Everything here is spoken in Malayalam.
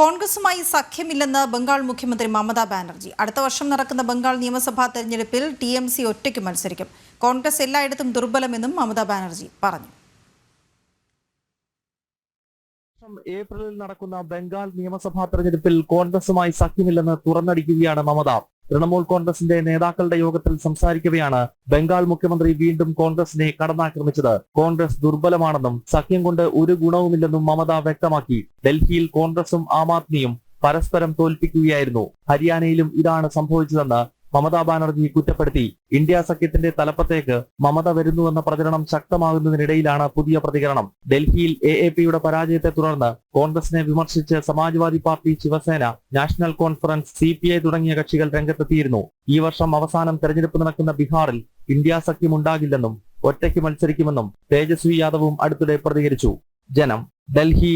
കോൺഗ്രസുമായി സഖ്യമില്ലെന്ന് ബംഗാൾ മുഖ്യമന്ത്രി മമതാ ബാനർജി. അടുത്ത വർഷം നടക്കുന്ന ബംഗാൾ നിയമസഭാ തെരഞ്ഞെടുപ്പിൽ ടി എം സി ഒറ്റയ്ക്ക് മത്സരിക്കും. കോൺഗ്രസ് എല്ലായിടത്തും ദുർബലമെന്നും മമതാ ബാനർജി പറഞ്ഞു. ഏപ്രിലിൽ നടക്കുന്ന ബംഗാൾ നിയമസഭാ തെരഞ്ഞെടുപ്പിൽ കോൺഗ്രസുമായി സഖ്യമില്ലെന്ന് തുറന്നടിക്കുകയാണ് മമത. തൃണമൂൽ കോൺഗ്രസിന്റെ നേതാക്കളുടെ യോഗത്തിൽ സംസാരിക്കവെയാണ് ബംഗാൾ മുഖ്യമന്ത്രി വീണ്ടും കോൺഗ്രസിനെ കടന്നാക്രമിച്ചത്. കോൺഗ്രസ് ദുർബലമാണെന്നും സഖ്യം കൊണ്ട് ഒരു ഗുണവുമില്ലെന്നും മമത വ്യക്തമാക്കി. ഡൽഹിയിൽ കോൺഗ്രസും ആം ആദ്മിയും പരസ്പരം തോൽപ്പിക്കുകയായിരുന്നു. ഹരിയാനയിലും ഇതാണ് സംഭവിച്ചതെന്ന് മമതാ ബാനർജി കുറ്റപ്പെടുത്തി. ഇന്ത്യ സഖ്യത്തിന്റെ തലപ്പത്തേക്ക് മമത വരുന്നുവെന്ന പ്രചരണം ശക്തമാകുന്നതിനിടയിലാണ് പുതിയ പ്രതികരണം. ഡൽഹിയിൽ എ എ പിയുടെ പരാജയത്തെ തുടർന്ന് കോൺഗ്രസിനെ വിമർശിച്ച് Samajwadi Party Shiv Sena National Conference C തുടങ്ങിയ കക്ഷികൾ രംഗത്തെത്തിയിരുന്നു. ഈ വർഷം അവസാനം തെരഞ്ഞെടുപ്പ് നടക്കുന്ന ബീഹാറിൽ ഇന്ത്യ സഖ്യം ഉണ്ടാകില്ലെന്നും ഒറ്റയ്ക്ക് മത്സരിക്കുമെന്നും തേജസ്വി യാദവും അടുത്തിടെ പ്രതികരിച്ചു. ജനം ഡൽഹി